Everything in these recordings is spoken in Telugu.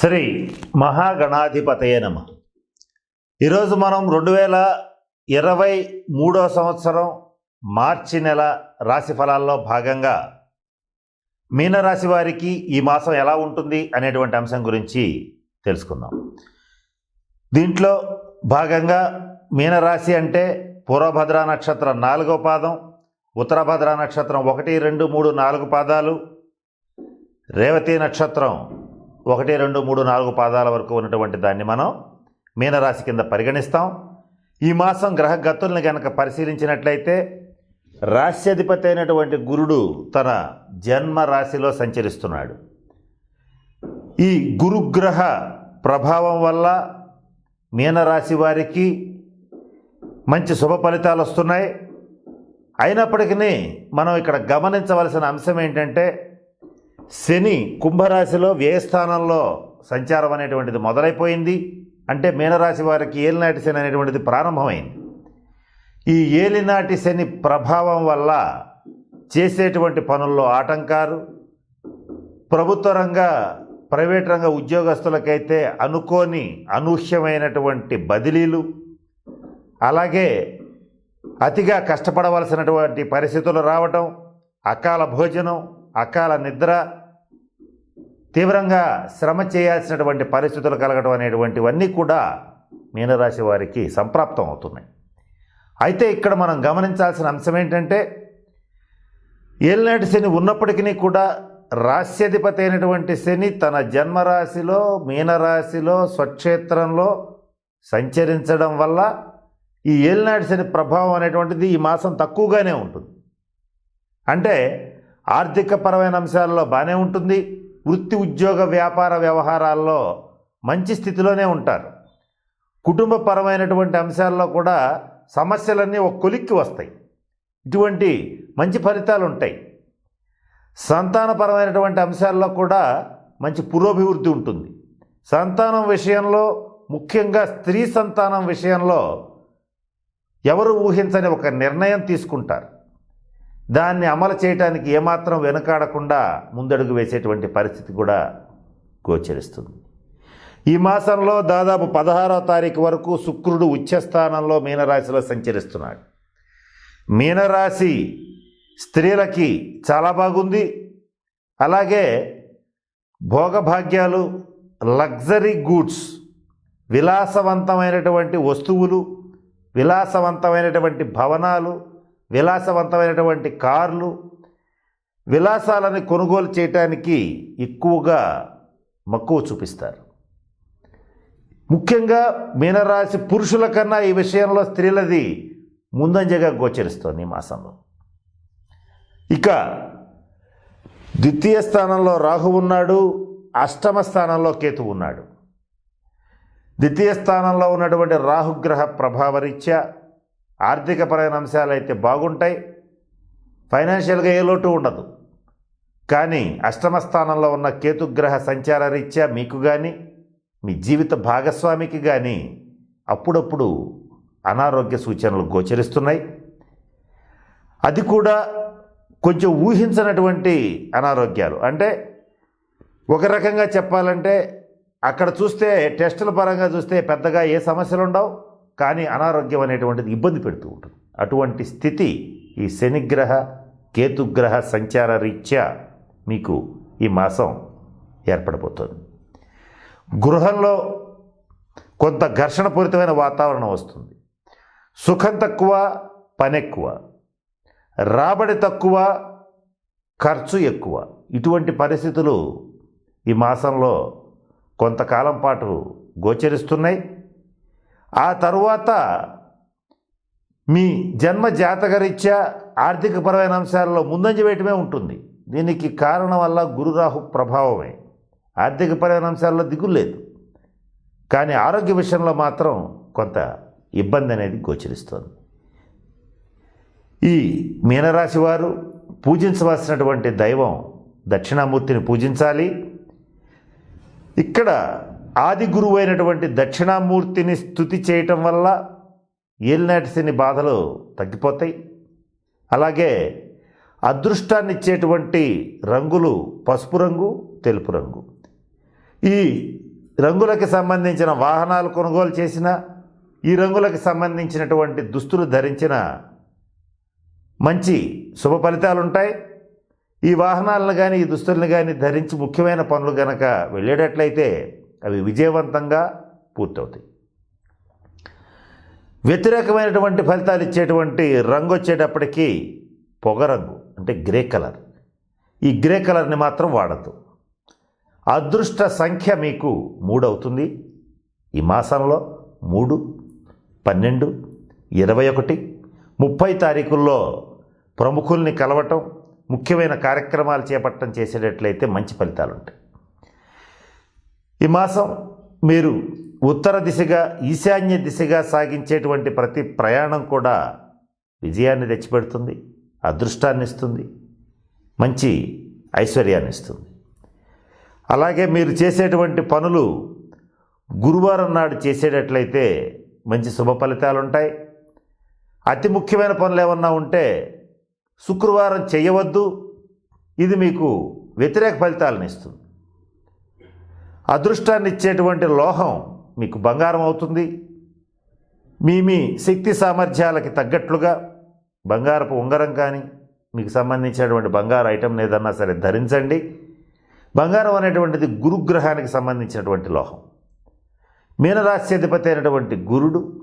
శ్రీ మహాగణాధిపతయ నమ. ఈరోజు మనం రెండు వేల ఇరవై మూడో సంవత్సరం మార్చి నెల రాశి ఫలాల్లో భాగంగా మీనరాశి వారికి ఈ మాసం ఎలా ఉంటుంది అనేటువంటి అంశం గురించి తెలుసుకుందాం. దీంట్లో భాగంగా మీనరాశి అంటే పూర్వభద్రా నక్షత్రం నాలుగో పాదం ఉత్తరభద్రా నక్షత్రం ఒకటి రెండు మూడు నాలుగు పాదాలు రేవతి నక్షత్రం ఒకటి రెండు మూడు నాలుగు పాదాల వరకు ఉన్నటువంటి దాన్ని మనం మీనరాశి కింద పరిగణిస్తాం. ఈ మాసం గ్రహ గతుల్ని కనుక పరిశీలించినట్లయితే రాశ్యాధిపతి అయినటువంటి గురుడు తన జన్మ రాశిలో సంచరిస్తున్నాడు. ఈ గురుగ్రహ ప్రభావం వల్ల మీనరాశి వారికి మంచి శుభ ఫలితాలు వస్తున్నాయి. అయినప్పటికీ మనం ఇక్కడ గమనించవలసిన అంశం ఏంటంటే శని కుంభరాశిలో వ్యయస్థానంలో సంచారం అనేటువంటిది మొదలైపోయింది. అంటే మీనరాశి వారికి ఏలినాటి శని అనేటువంటిది ప్రారంభమైంది. ఈ ఏలినాటి శని ప్రభావం వల్ల చేసేటువంటి పనుల్లో ఆటంకాలు ప్రభుత్వ రంగ ప్రైవేట్ రంగ ఉద్యోగస్తులకైతే అనుకోని అనూహ్యమైనటువంటి బదిలీలు అలాగే అతిగా కష్టపడవలసినటువంటి పరిస్థితులు రావటం అకాల భోజనం అకాల నిద్ర తీవ్రంగా శ్రమ చేయాల్సినటువంటి పరిస్థితులు కలగడం అనేటువంటివన్నీ కూడా మీనరాశి వారికి సంప్రాప్తం అవుతున్నాయి. అయితే ఇక్కడ మనం గమనించాల్సిన అంశం ఏంటంటే ఏలినాటి శని ఉన్నప్పటికీ కూడా రాశ్యధిపతి అయినటువంటి శని తన జన్మరాశిలో మీనరాశిలో స్వక్షేత్రంలో సంచరించడం వల్ల ఈ ఏలినాటి శని ప్రభావం అనేటువంటిది ఈ మాసం తక్కువగానే ఉంటుంది. అంటే ఆర్థికపరమైన అంశాల్లో బాగానే ఉంటుంది. వృత్తి ఉద్యోగ వ్యాపార వ్యవహారాల్లో మంచి స్థితిలోనే ఉంటారు. కుటుంబపరమైనటువంటి అంశాల్లో కూడా సమస్యలన్నీ ఒక కొలిక్కి వస్తాయి. ఇటువంటి మంచి ఫలితాలు ఉంటాయి. సంతానపరమైనటువంటి అంశాల్లో కూడా మంచి పురోభివృద్ధి ఉంటుంది. సంతానం విషయంలో ముఖ్యంగా స్త్రీ సంతానం విషయంలో ఎవరు ఊహించని ఒక నిర్ణయం తీసుకుంటారు. దాన్ని అమలు చేయడానికి ఏమాత్రం వెనుకాడకుండా ముందడుగు వేసేటువంటి పరిస్థితి కూడా గోచరిస్తుంది. ఈ మాసంలో దాదాపు పదహారో తారీఖు వరకు శుక్రుడు ఉచ్చస్థానంలో మీనరాశిలో సంచరిస్తున్నాడు. మీనరాశి స్త్రీలకి చాలా బాగుంది. అలాగే భోగభాగ్యాలు లగ్జరీ గూడ్స్ విలాసవంతమైనటువంటి వస్తువులు విలాసవంతమైనటువంటి భవనాలు విలాసవంతమైనటువంటి కార్లు విలాసాలను కొనుగోలు చేయటానికి ఎక్కువగా మక్కువ చూపిస్తారు. ముఖ్యంగా మీనరాశి పురుషుల కన్నా ఈ విషయంలో స్త్రీలది ముందంజగా గోచరిస్తోంది ఈ మాసంలో. ఇక ద్వితీయ స్థానంలో రాహు ఉన్నాడు అష్టమ స్థానంలో కేతు ఉన్నాడు. ద్వితీయ స్థానంలో ఉన్నటువంటి రాహుగ్రహ ప్రభావరీత్యా ఆర్థికపరమైన అంశాలు అయితే బాగుంటాయి ఫైనాన్షియల్గా ఏ లోటు ఉండదు. కానీ అష్టమ స్థానంలో ఉన్న కేతుగ్రహ సంచార రీత్యా మీకు కానీ మీ జీవిత భాగస్వామికి కానీ అప్పుడప్పుడు అనారోగ్య సూచనలు గోచరిస్తున్నాయి. అది కూడా కొంచెం ఊహించనటువంటి అనారోగ్యాలు. అంటే ఒక రకంగా చెప్పాలంటే అక్కడ చూస్తే టెస్టుల పరంగా చూస్తే పెద్దగా ఏ సమస్యలు ఉండవు కానీ అనారోగ్యం అనేటువంటిది ఇబ్బంది పెడుతూ ఉంటుంది. అటువంటి స్థితి ఈ శనిగ్రహ కేతుగ్రహ సంచార రీత్యా మీకు ఈ మాసం ఏర్పడబోతుంది. గృహంలో కొంత ఘర్షణపూరితమైన వాతావరణం వస్తుంది. సుఖం తక్కువ పని ఎక్కువ. రాబడి తక్కువ ఖర్చు ఎక్కువ. ఇటువంటి పరిస్థితులు ఈ మాసంలో కొంతకాలం పాటు గోచరిస్తున్నాయి. ఆ తరువాత మీ జన్మ జాతకరీత్యా ఆర్థికపరమైన అంశాలలో ముందంజ వేయటమే ఉంటుంది. దీనికి కారణం వల్ల గురురాహు ప్రభావమే. ఆర్థికపరమైన అంశాల్లో దిగులు లేదు. కానీ ఆరోగ్య విషయంలో మాత్రం కొంత ఇబ్బంది అనేది గోచరిస్తోంది. ఈ మీనరాశి వారు పూజించవలసినటువంటి దైవం దక్షిణామూర్తిని పూజించాలి. ఇక్కడ ఆది గురువు అయినటువంటి దక్షిణామూర్తిని స్థుతి చేయటం వల్ల ఏలినాటిసిని బాధలు తగ్గిపోతాయి. అలాగే అదృష్టాన్ని ఇచ్చేటువంటి రంగులు పసుపు రంగు తెలుపు రంగు. ఈ రంగులకి సంబంధించిన వాహనాలు కొనుగోలు చేసిన ఈ రంగులకు సంబంధించినటువంటి దుస్తులు ధరించిన మంచి శుభ ఫలితాలు ఉంటాయి ఈ వాహనాలను కానీ ఈ దుస్తులను కానీ ధరించి ముఖ్యమైన పనులు గనక వెళ్ళేటట్లయితే అవి విజయవంతంగా పూర్తవుతాయి. వ్యతిరేకమైనటువంటి ఫలితాలు ఇచ్చేటువంటి రంగు వచ్చేటప్పటికీ పొగరంగు అంటే గ్రే కలర్. ఈ గ్రే కలర్ని మాత్రం వాడద్దు. అదృష్ట సంఖ్య మీకు మూడు అవుతుంది ఈ మాసంలో మూడు పన్నెండు ఇరవై ఒకటి ముప్పై తారీఖుల్లో ప్రముఖుల్ని కలవటం ముఖ్యమైన కార్యక్రమాలు చేపట్టడం చేసేటట్లయితే మంచి ఫలితాలు ఉంటాయి ఈ మాసం మీరు ఉత్తర దిశగా ఈశాన్య దిశగా సాగించేటువంటి ప్రతి ప్రయాణం కూడా విజయాన్ని తెచ్చిపెడుతుంది అదృష్టాన్ని ఇస్తుంది మంచి ఐశ్వర్యాన్ని ఇస్తుంది. అలాగే మీరు చేసేటువంటి పనులు గురువారం నాడు చేసేటట్లయితే మంచి శుభ ఫలితాలు ఉంటాయి అతి ముఖ్యమైన పనులు ఏమన్నా ఉంటే శుక్రవారం చేయవద్దు. ఇది మీకు వ్యతిరేక ఫలితాలను ఇస్తుంది. అదృష్టాన్ని ఇచ్చేటువంటి లోహం మీకు బంగారం అవుతుంది. మీ మీ శక్తి సామర్థ్యాలకి తగ్గట్లుగా బంగారపు ఉంగరం కానీ మీకు సంబంధించినటువంటి బంగారు ఐటెం ఏదన్నా సరే ధరించండి. బంగారం అనేటువంటిది గురుగ్రహానికి సంబంధించినటువంటి లోహం. మీనరాశి అయినటువంటి గురుడు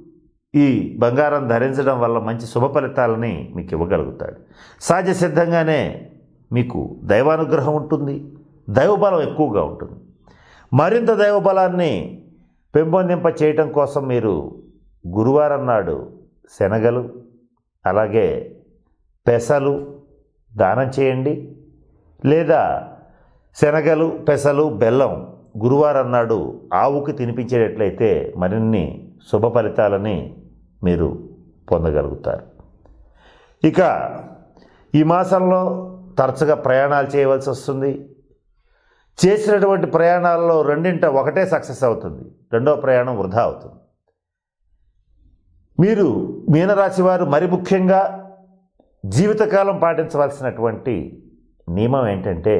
ఈ బంగారం ధరించడం వల్ల మంచి శుభ ఫలితాలని మీకు ఇవ్వగలుగుతాడు. సహజ సిద్ధంగానే మీకు దైవానుగ్రహం ఉంటుంది. దైవబలం ఎక్కువగా ఉంటుంది. మరింత దైవబలాన్ని పెంపొందింప చేయటం కోసం మీరు గురువారం నాడు శనగలు అలాగే పెసలు దానం చేయండి. లేదా శనగలు పెసలు బెల్లం గురువారం నాడు ఆవుకి తినిపించేటట్లయితే మరిన్ని శుభ ఫలితాలని మీరు పొందగలుగుతారు. ఇక ఈ మాసంలో తరచుగా ప్రయాణాలు చేయవలసి వస్తుంది. చేసినటువంటి ప్రయాణాల్లో రెండింట ఒకటే సక్సెస్ అవుతుంది. రెండో ప్రయాణం వృధా అవుతుంది. మీరు మీనరాశి వారు మరి ముఖ్యంగా జీవితకాలం పాటించవలసినటువంటి నియమం ఏంటంటే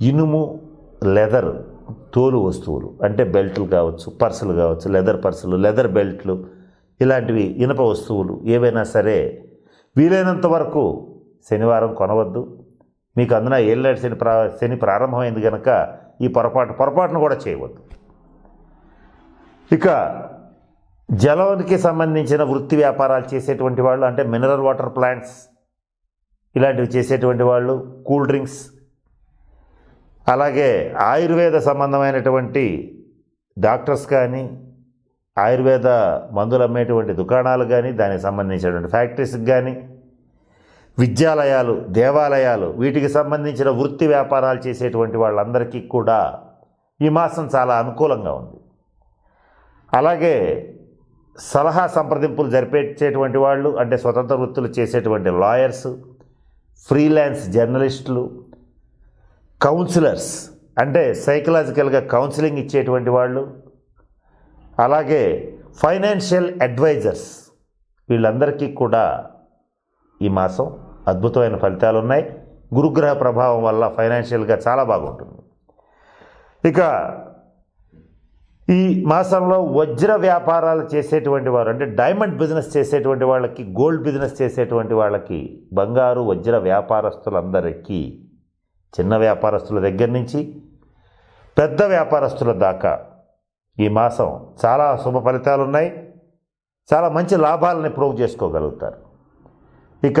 ఇనుము లెదర్ తోలు వస్తువులు. అంటే బెల్ట్లు కావచ్చు పర్సులు కావచ్చు లెదర్ పర్సులు లెదర్ బెల్ట్లు ఇలాంటివి ఇనప వస్తువులు ఏవైనా సరే వీలైనంత వరకు శనివారం కొనవద్దు. మీకు అందున ఏళ్ళేడు శని ప్రా శని ప్రారంభమైంది కనుక ఈ పొరపాటు పొరపాటును కూడా చేయవద్దు. ఇక జలానికి సంబంధించిన వృత్తి వ్యాపారాలు చేసేటువంటి వాళ్ళు అంటే మినరల్ వాటర్ ప్లాంట్స్ ఇలాంటివి చేసేటువంటి వాళ్ళు కూల్ డ్రింక్స్ అలాగే ఆయుర్వేద సంబంధమైనటువంటి డాక్టర్స్ కానీ ఆయుర్వేద మందులు అమ్మేటువంటి దుకాణాలు కానీ దానికి సంబంధించినటువంటి ఫ్యాక్టరీస్కి కానీ విద్యాలయాలు దేవాలయాలు వీటికి సంబంధించిన వృత్తి వ్యాపారాలు చేసేటువంటి వాళ్ళందరికీ కూడా ఈ మాసం చాలా అనుకూలంగా ఉంది. అలాగే సలహా సంప్రదింపులు జరిపేసేటువంటి వాళ్ళు అంటే స్వతంత్ర వృత్తులు చేసేటువంటి లాయర్స్ ఫ్రీలాన్స్ జర్నలిస్టులు కౌన్సిలర్స్ అంటే సైకలాజికల్గా కౌన్సిలింగ్ ఇచ్చేటువంటి వాళ్ళు అలాగే ఫైనాన్షియల్ అడ్వైజర్స్ వీళ్ళందరికీ కూడా ఈ మాసం అద్భుతమైన ఫలితాలు ఉన్నాయి. గురుగ్రహ ప్రభావం వల్ల ఫైనాన్షియల్గా చాలా బాగుంటుంది. ఇక ఈ మాసంలో వజ్ర వ్యాపారాలు చేసేటువంటి వారు అంటే డైమండ్ బిజినెస్ చేసేటువంటి వాళ్ళకి గోల్డ్ బిజినెస్ చేసేటువంటి వాళ్ళకి బంగారు వజ్ర వ్యాపారస్తులందరికీ చిన్న వ్యాపారస్తుల దగ్గర నుంచి పెద్ద వ్యాపారస్తుల దాకా ఈ మాసం చాలా శుభ ఫలితాలు ఉన్నాయి చాలా మంచి లాభాలని ప్రూవ్ చేసుకోగలుగుతారు. ఇక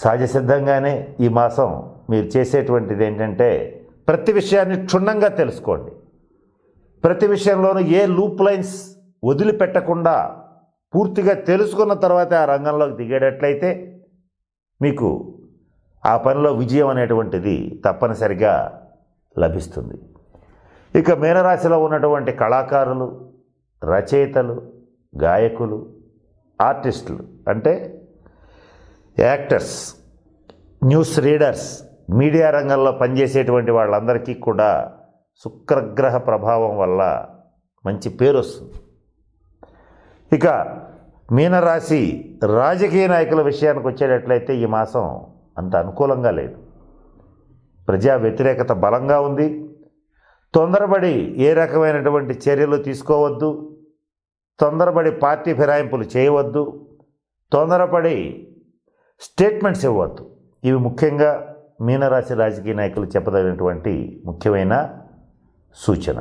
సహజసిద్ధంగానే ఈ మాసం మీరు చేసేటువంటిది ఏంటంటే ప్రతి విషయాన్ని క్షుణ్ణంగా తెలుసుకోండి. ప్రతి విషయంలోనూ ఏ లూప్ లైన్స్ వదిలిపెట్టకుండా పూర్తిగా తెలుసుకున్న తర్వాత ఆ రంగంలోకి దిగేటట్లయితే మీకు ఆ పనిలో విజయం అనేటువంటిది తప్పనిసరిగా లభిస్తుంది. ఇక మీనరాశిలో ఉన్నటువంటి కళాకారులు రచయితలు గాయకులు ఆర్టిస్టులు అంటే యాక్టర్స్ న్యూస్ రీడర్స్ మీడియా రంగంలో పనిచేసేటువంటి వాళ్ళందరికీ కూడా శుక్రగ్రహ ప్రభావం వల్ల మంచి పేరు వస్తుంది. ఇక మీనరాశి రాజకీయ నాయకుల విషయానికి వచ్చేటట్లయితే ఈ మాసం అంత అనుకూలంగా లేదు. ప్రజా వ్యతిరేకత బలంగా ఉంది. తొందరపడి ఏ రకమైనటువంటి చర్యలు తీసుకోవద్దు. తొందరపడి పార్టీ ఫిరాయింపులు చేయవద్దు. తొందరపడి స్టేట్మెంట్స్ ఇవ్వద్దు ఇవి ముఖ్యంగా మీనరాశి రాజకీయ నాయకులు చెప్పదగినటువంటి ముఖ్యమైన సూచన.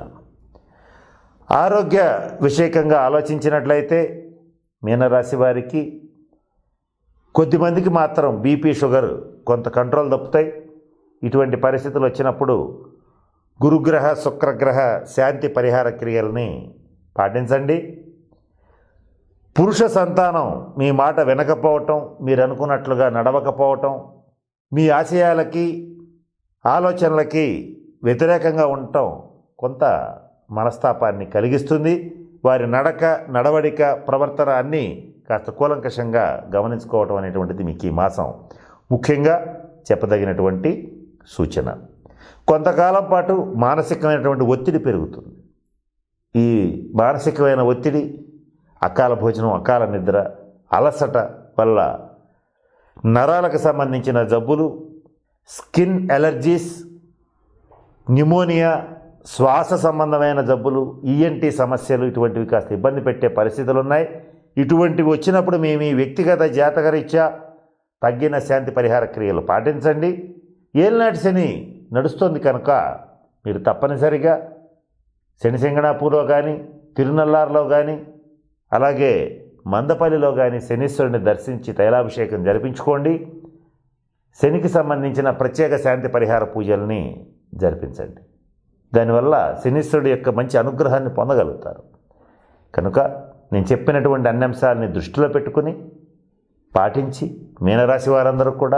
ఆరోగ్య విషయకంగా ఆలోచించినట్లయితే మీనరాశి వారికి కొద్దిమందికి మాత్రం బీపీ షుగర్ కొంత కంట్రోల్ తప్పుతాయి ఇటువంటి పరిస్థితులు వచ్చినప్పుడు గురుగ్రహ శుక్రగ్రహ శాంతి పరిహార క్రియల్ని పాటించండి. పురుష సంతానం మీ మాట వినకపోవటం మీరు అనుకున్నట్లుగా నడవకపోవటం మీ ఆశయాలకి ఆలోచనలకి వ్యతిరేకంగా ఉండటం కొంత మనస్తాపాన్ని కలిగిస్తుంది. వారి నడక నడవడిక ప్రవర్తన అన్నీ కాస్త కూలంకషంగా గమనించుకోవటం అనేటువంటిది మీకు ఈ మాసం ముఖ్యంగా చెప్పదగినటువంటి సూచన. కొంతకాలం పాటు మానసికమైనటువంటి ఒత్తిడి పెరుగుతుంది. ఈ మానసికమైన ఒత్తిడి అకాల భోజనం అకాల నిద్ర అలసట వల్ల నరాలకు సంబంధించిన జబ్బులు స్కిన్ ఎలర్జీస్ న్యూమోనియా శ్వాస సంబంధమైన జబ్బులు ఈఎన్టీ సమస్యలు ఇటువంటివి కాస్త ఇబ్బంది పెట్టే పరిస్థితులు ఉన్నాయి ఇటువంటివి వచ్చినప్పుడు మేము ఈ వ్యక్తిగత జాతకరీత్యా తగ్గిన శాంతి పరిహార క్రియలు పాటించండి. ఏలినాటి శని నడుస్తుంది కనుక మీరు తప్పనిసరిగా శనిసింగణాపూర్లో కానీ తిరునల్లార్లో కానీ అలాగే మందపల్లిలో కానీ శనీశ్వరుని దర్శించి తైలాభిషేకం జరిపించుకోండి. శనికి సంబంధించిన ప్రత్యేక శాంతి పరిహార పూజల్ని జరిపించండి. దానివల్ల శనీశ్వరుడు యొక్క మంచి అనుగ్రహాన్ని పొందగలుగుతారు. కనుక నేను చెప్పినటువంటి అన్ని అంశాలని దృష్టిలో పెట్టుకుని పాటించి మీనరాశి వారందరూ కూడా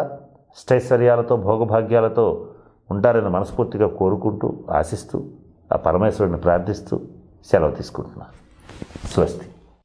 అష్టైశ్వర్యాలతో భోగభాగ్యాలతో ఉంటారని మనస్ఫూర్తిగా కోరుకుంటూ ఆశిస్తూ ఆ పరమేశ్వరుని ప్రార్థిస్తూ సెలవు తీసుకుంటున్నాను. స్వస్తి.